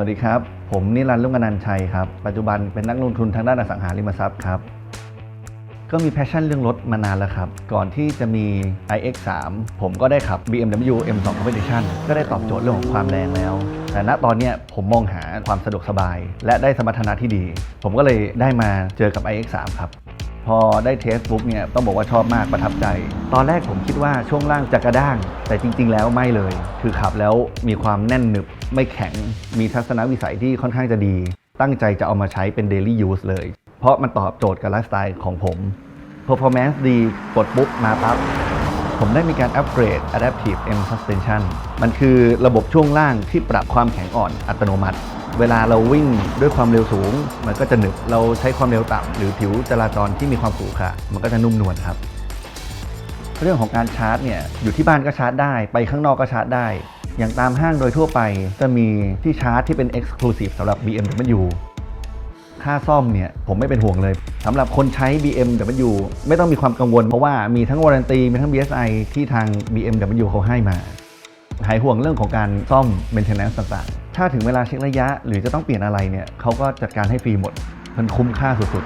วัสดีครับ ผมนิรันดร์ลุงอนันชัยครับ ปัจจุบันเป็นนักลงทุนทางด้านอสังหาริมทรัพย์ครับ ก็มีแพชชั่นเรื่องรถมานานแล้วครับ ก่อนที่จะมี iX3 ผมก็ได้ขับ BMW M2 Competition ก็ได้ตอบโจทย์เรื่องของความแรงแล้ว แต่ณตอนนี้ผมมองหาความสะดวกสบาย และได้สมรรถนะที่ดี ผมก็เลยได้มาเจอกับ iX3 ครับ พอได้เทสปุ๊บเนี่ยต้องบอกว่าชอบมากประทับใจ ตอนแรกผมคิดว่าช่วงล่างจะกระด้าง แต่จริง ๆ แล้วไม่เลย คือขับแล้วมีความแน่นหนึบไม่แข็ง มีทัศนวิสัยที่ค่อนข้างจะดี ตั้งใจจะเอามาใช้เป็น daily use เลย เพราะมันตอบโจทย์กับไลฟ์สไตล์ของผม performance ดีกดปุ๊บมาปั๊บผมได้มีการอัปเกรด Adaptive M Suspension มันคือระบบช่วงล่างที่ปรับความแข็งอ่อนอัตโนมัติ เวลาเราวิ่งด้วยความเร็วสูง มันก็จะหนึบเราใช้ความเร็วต่ำหรือผิวจราจรที่มีความขรุขระมันก็จะนุ่มนวลครับ เรื่องของการชาร์จเนี่ยอยู่ที่บ้านก็ชาร์จได้ ไปข้างนอกก็ชาร์จได้ อย่างตามห้างโดยทั่วไปจะมีที่ชาร์จที่เป็น Exclusive สำหรับ BMW ค่าซ่อมเนี่ยผมไม่เป็นห่วงเลยสำหรับคนใช้ BMW ไม่ต้องมีความกังวล เพราะว่ามีทั้งวารันตีมีทั้ง BSI ที่ทาง BMW เขาให้มา หายห่วงเรื่องของการซ่อม maintenance ต่างๆ ถ้าถึงเวลาเช็คระยะ หรือจะต้องเปลี่ยนอะไรเนี่ยเขาก็จัดการให้ฟรีหมด มันคุ้มค่าสุด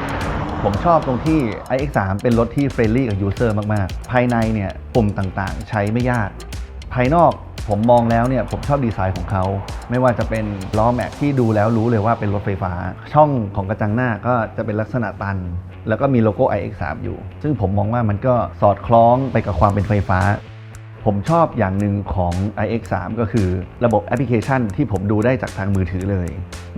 ๆ ผมชอบตรงที่ iX3 เป็นรถที่เฟรนลี่กับยูเซอร์มากๆ ภายในเนี่ยปุ่มต่างๆ ใช้ไม่ยาก ภายนอกผมมองแล้วเนี่ยผมชอบดีไซน์ของเขา ไม่ว่าจะเป็นล้อแม็กที่ดูแล้วรู้เลยว่าเป็นรถไฟฟ้า ช่องของกระจังหน้าก็จะเป็นลักษณะตัน แล้วก็มีโลโก้ iX3 อยู่ ซึ่งผมมองว่ามันก็สอดคล้องไปกับความเป็นไฟฟ้า ผมชอบอย่างหนึ่งของ iX3 ก็คือระบบแอปพลิเคชันที่ผมดูได้จากทางมือถือเลย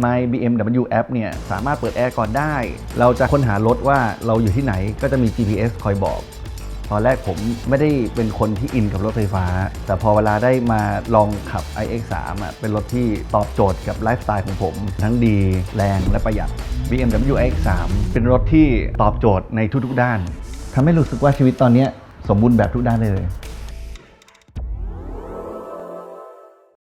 My BMW App เนี่ยสามารถเปิดแอร์ก่อนได้ เราจะค้นหารถว่าเราอยู่ที่ไหนก็จะมี GPS คอยบอก ตอนแรกผมไม่ได้เป็นคนที่อินกับรถไฟฟ้า แต่พอเวลาได้มาลองขับ iX3 อะเป็นรถที่ตอบโจทย์กับไลฟ์สไตล์ของผม ทั้งดีแรงและประหยัด BMW iX3 เป็นรถที่ตอบโจทย์ในทุกๆด้านทำให้รู้สึกว่าชีวิตตอนนี้สมบูรณ์แบบทุกด้านเลย